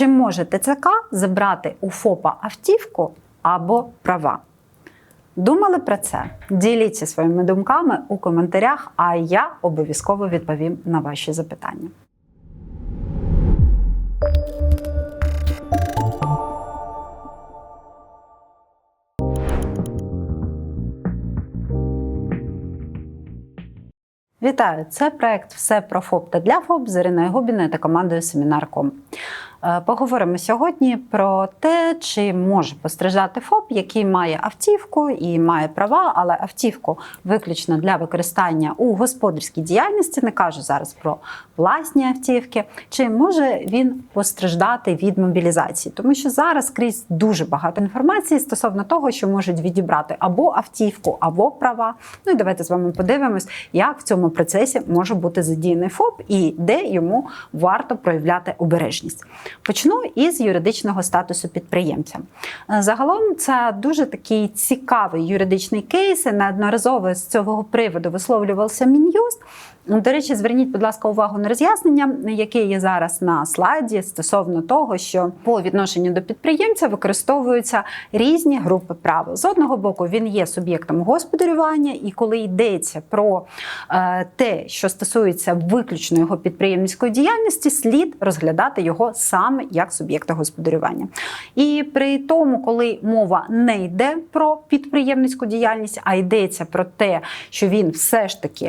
Чи може ТЦК забрати у ФОПа автівку або права? Думали про це? Діліться своїми думками у коментарях, а я обов'язково відповім на ваші запитання. Вітаю! Це проект Все про ФОП та для ФОП з Іриною Губіною та командою Семінар.ком. Е, Поговоримо сьогодні про те, чи може постраждати ФОП, який має автівку і має права, але автівку виключно для використання у господарській діяльності. Не кажу зараз про власні автівки. Чи може він постраждати від мобілізації? Тому що зараз крізь дуже багато інформації стосовно того, що можуть відібрати або автівку, або права. Ну і давайте з вами подивимось, як в цьому процесі може бути задіяний ФОП і де йому варто проявляти обережність. Почну із юридичного статусу підприємця. Е, Загалом це дуже такий цікавий юридичний кейс. Неодноразово з цього приводу висловлювався Мін'юст. До речі, зверніть, будь ласка, увагу на роз'яснення, яке є зараз на слайді, стосовно того, що по відношенню до підприємця використовуються різні групи правил. З одного боку, він є суб'єктом господарювання, і коли йдеться про е, те, що стосується виключно його підприємницької діяльності, слід розглядати його саме як суб'єкта господарювання. І при тому, коли мова не йде про підприємницьку діяльність, а йдеться про те, що він все ж таки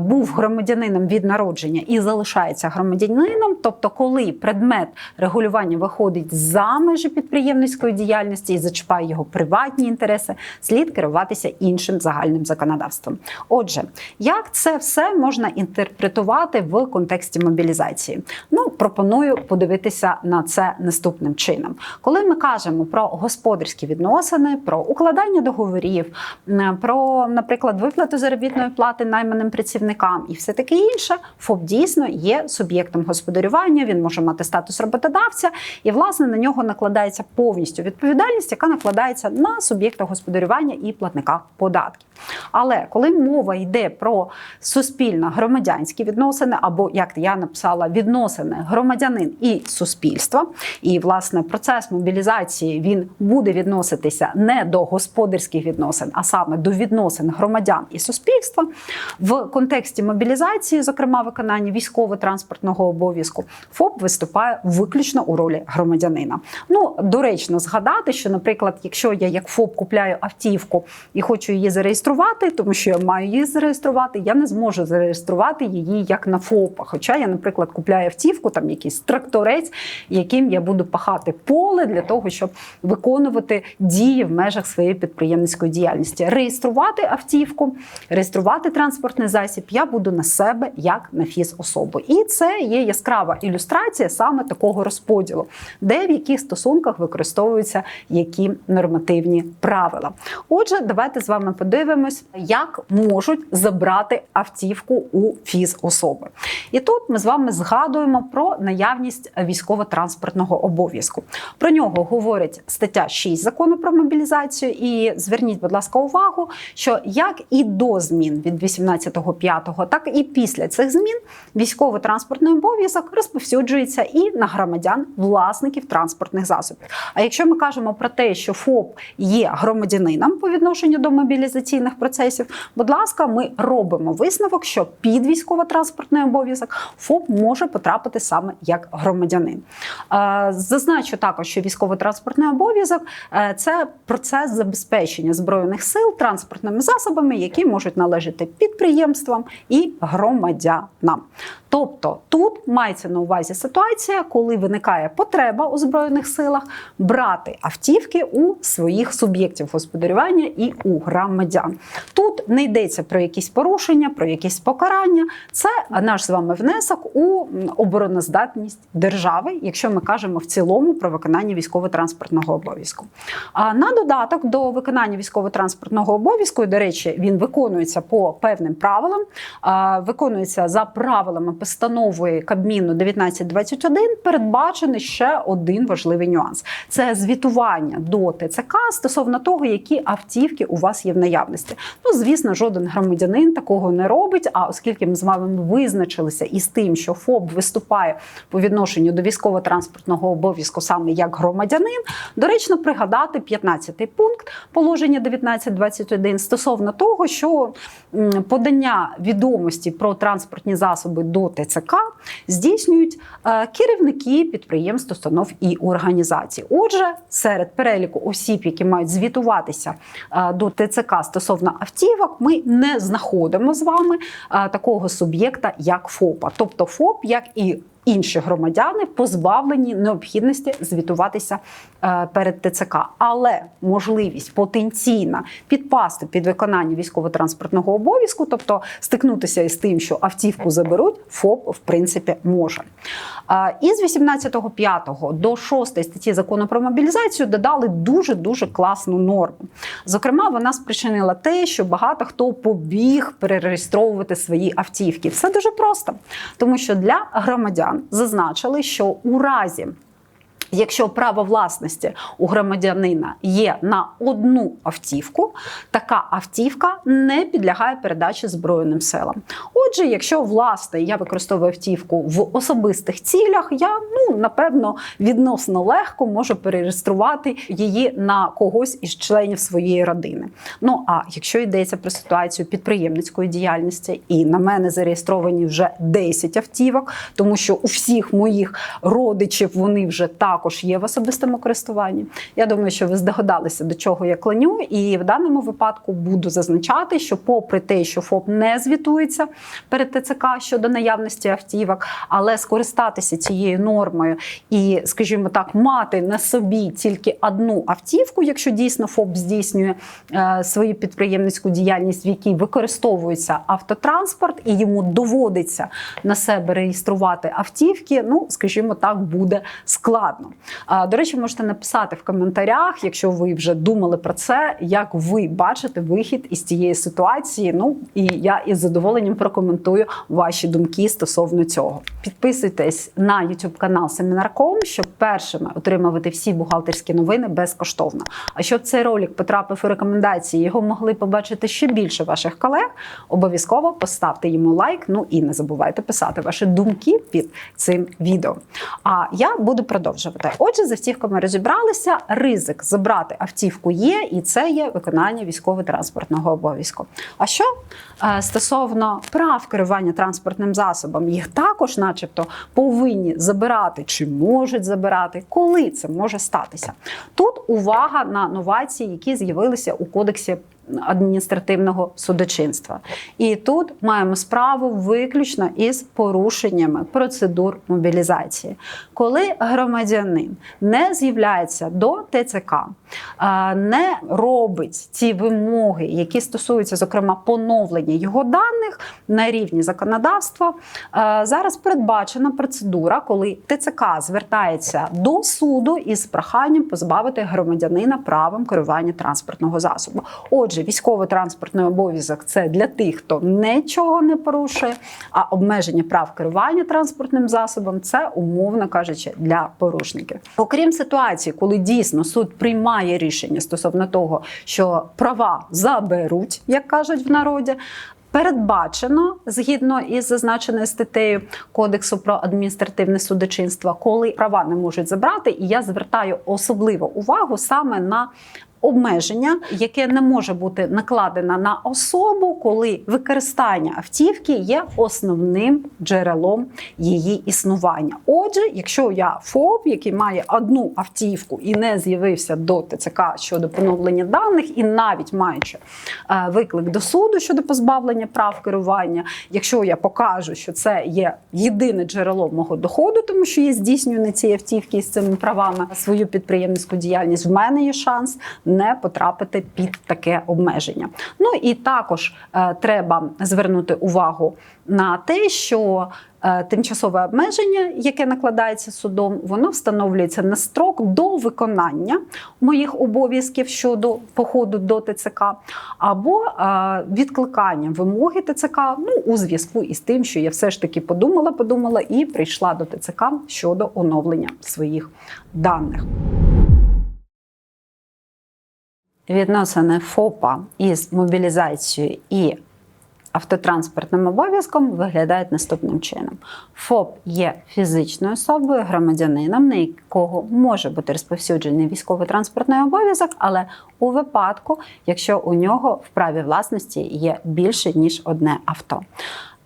був громадянином від народження і залишається громадянином, тобто, коли предмет регулювання виходить за межі підприємницької діяльності і зачіпає його приватні інтереси, слід керуватися іншим загальним законодавством. Отже, як це все можна інтерпретувати в контексті мобілізації? Ну, пропоную подивитися на це наступним чином. Коли ми кажемо про господарські відносини, про укладання договорів, про, наприклад, виплату заробітної плати найманим працівникам і все таке інше, ФОП дійсно є суб'єктом господарювання. Він може мати статус роботодавця, і власне на нього накладається повністю відповідальність, яка накладається на суб'єкта господарювання і платника податків. Але коли мова йде про суспільно громадянські відносини, або як я написала, відносини громадянин і суспільства, і власне процес мобілізації він буде відноситися не до господарських відносин, а саме до відносин громадян і суспільства в контексті мобілізації, зокрема виконання військово-транспортного обов'язку, ФОП виступає виключно у ролі громадянина. Ну доречно згадати, що, наприклад, якщо я як ФОП купляю автівку і хочу її зареєструвати, тому що я маю її зареєструвати, я не зможу зареєструвати її як на ФОПа. Хоча я, наприклад, купляю автівку, там якийсь тракторець, яким я буду пахати поле для того, щоб виконувати дії в межах своєї підприємницької діяльності. Реєструвати автівку, реєструвати транспортний засіб я буду на себе як на фіз-особу. І це є яскрава ілюстрація саме такого розподілу, де в яких стосунках використовуються які нормативні правила. Отже, давайте з вами подивимось, як можуть забрати автівку у фіз-особи. І тут ми з вами згадуємо про наявність військово-транспортного обов'язку. Про нього говорить стаття 6 закону про мобілізацію. І зверніть, будь ласка, увагу, що як і до змін від 18.05, так і після цих змін військово-транспортний обов'язок розповсюджується і на громадян, власників транспортних засобів. А якщо ми кажемо про те, що ФОП є громадянином по відношенню до мобілізаційних процесів, будь ласка, ми робимо висновок, що під військово-транспортний обов'язок ФОП може потрапити саме як громадянин. Е, Зазначу також, що військово-транспортний обов'язок е, це процес забезпечення збройних сил транспортними засобами, які можуть належати підприємствам і громадянам. Тобто тут мається на увазі ситуація, коли виникає потреба у збройних силах брати автівки у своїх суб'єктів господарювання і у громадян. Тут не йдеться про якісь порушення, про якісь покарання. Це наш з вами внесок у обороноздатність держави, якщо ми кажемо в цілому про виконання військово-транспортного обов'язку. А на додаток до виконання військово-транспортного обов'язку, і, до речі, він виконується по певним правилам. виконується за правилами постанови Кабміну 1921, передбачений ще один важливий нюанс: це звітування до ТЦК стосовно того, які автівки у вас є в наявності. Ну, звісно, жоден громадянин такого не робить. А оскільки ми з вами визначилися із тим, що ФОП виступає по відношенню до військово-транспортного обов'язку саме як громадянин, доречно пригадати 15-й пункт положення 1921 стосовно того, що подання відомості про транспортні засоби до ТЦК здійснюють е, керівники підприємств, установ і організацій. Отже, серед переліку осіб, які мають звітуватися е, до ТЦК стосовно автівок, ми не знаходимо з вами е, такого суб'єкта, як ФОПа. Тобто ФОП, як і Інші громадяни позбавлені необхідності звітуватися е, перед ТЦК, але можливість потенційна підпасти під виконання військово-транспортного обов'язку, тобто стикнутися із тим, що автівку заберуть, ФОП в принципі може. Із 18.5 до 6 статті закону про мобілізацію додали дуже дуже класну норму. Зокрема, вона спричинила те, що багато хто побіг перереєстровувати свої автівки. Все дуже просто, тому що для громадян зазначили, що у разі Якщо право власності у громадянина є на одну автівку, така автівка не підлягає передачі Збройним силам. Отже, якщо власне я використовую автівку в особистих цілях, я ну напевно відносно легко можу перереєструвати її на когось із членів своєї родини. Ну а якщо йдеться про ситуацію підприємницької діяльності, і на мене зареєстровані вже 10 автівок, тому що у всіх моїх родичів вони вже також є в особистому користуванні. Я думаю, що ви здогадалися, до чого я клоню, і в даному випадку буду зазначати, що, попри те, що ФОП не звітується перед ТЦК щодо наявності автівок, але скористатися цією нормою і, скажімо так, мати на собі тільки одну автівку, якщо дійсно ФОП здійснює е, свою підприємницьку діяльність, в якій використовується автотранспорт, і йому доводиться на себе реєструвати автівки. Ну, скажімо так, буде складно. А, До речі, можете написати в коментарях, якщо ви вже думали про це, як ви бачите вихід із цієї ситуації. Ну і я із задоволенням прокоментую ваші думки стосовно цього. Підписуйтесь на YouTube канал Семінарком, щоб першими отримувати всі бухгалтерські новини безкоштовно. А щоб цей ролик потрапив у рекомендації, його могли побачити ще більше ваших колег. Обов'язково поставте йому лайк. Ну і не забувайте писати ваші думки під цим відео. А я буду продовжувати. Отже, з автівками розібралися. Ризик забрати автівку є, і це є виконання військово-транспортного обов'язку. А що е, стосовно прав керування транспортним засобом, їх також, начебто, повинні забирати чи можуть забирати, коли це може статися. Тут увага на новації, які з'явилися у кодексі адміністративного судочинства. І тут маємо справу виключно із порушеннями процедур мобілізації. Коли громадянин не з'являється до ТЦК, е, не робить ці вимоги, які стосуються, зокрема, поновлення його даних на рівні законодавства, е, зараз передбачена процедура, коли ТЦК звертається до суду із проханням позбавити громадянина правом керування транспортного засобу. Отже, військово-транспортний обов'язок це для тих, хто нічого не порушує, а обмеження прав керування транспортним засобом це умовно кажучи для порушників. Окрім ситуації, коли дійсно суд приймає рішення стосовно того, що права заберуть, як кажуть в народі. Передбачено згідно із зазначеною статтею Кодексу про адміністративне судочинство, коли права не можуть забрати, і я звертаю особливу увагу саме на обмеження, яке не може бути накладено на особу, коли використання автівки є основним джерелом її існування. Отже, якщо я ФОП, який має одну автівку і не з'явився до ТЦК щодо поновлення даних, і навіть маючи е, виклик до суду щодо позбавлення прав керування, якщо я покажу, що це є єдине джерело мого доходу, тому що я здійснюю на цій автівці з цими правами свою підприємницьку діяльність, в мене є шанс не потрапити під таке обмеження. Ну і також е, треба звернути увагу на те, що е, тимчасове обмеження, яке накладається судом, воно встановлюється на строк до виконання моїх обов'язків щодо походу до ТЦК, або е, відкликання вимоги ТЦК ну, у зв'язку із тим, що я все ж таки подумала, подумала і прийшла до ТЦК щодо оновлення своїх даних. Відносини ФОПа із мобілізацією і автотранспортним обов'язком виглядають наступним чином: ФОП є фізичною особою, громадянином, на якого може бути розповсюджений військово-транспортний обов'язок, але у випадку, якщо у нього в праві власності є більше ніж одне авто.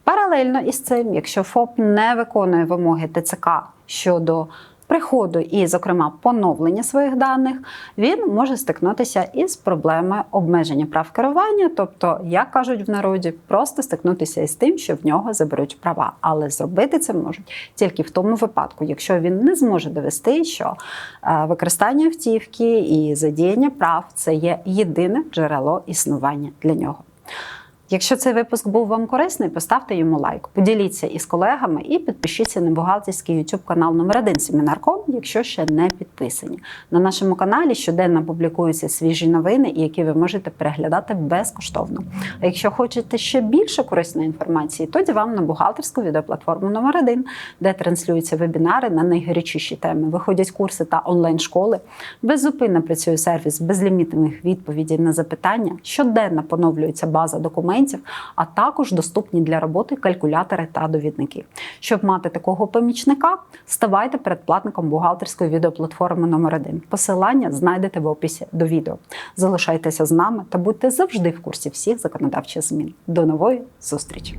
Паралельно із цим, якщо ФОП не виконує вимоги ТЦК щодо приходу і, зокрема, поновлення своїх даних, він може стикнутися із проблемою обмеження прав керування, тобто, як кажуть в народі, просто стикнутися із тим, що в нього заберуть права. Але зробити це можуть тільки в тому випадку, якщо він не зможе довести, що е, використання автівки і задіяння прав це є єдине джерело існування для нього. Якщо цей випуск був вам корисний, поставте йому лайк, поділіться із колегами і підпишіться на бухгалтерський YouTube канал номер 1 Семінарком, якщо ще не підписані. На нашому каналі щоденно публікуються свіжі новини, які ви можете переглядати безкоштовно. А якщо хочете ще більше корисної інформації, тоді вам на бухгалтерську відеоплатформу номер 1 де транслюються вебінари на найгарячіші теми. Виходять курси та онлайн-школи. Беззупинно працює сервіс безлімітних відповідей на запитання. Щоденно поновлюється база документів, а також доступні для роботи калькулятори та довідники. Щоб мати такого помічника, ставайте передплатником бухгалтерської відеоплатформи номер 1 Посилання знайдете в описі до відео. Залишайтеся з нами та будьте завжди в курсі всіх законодавчих змін. До нової зустрічі!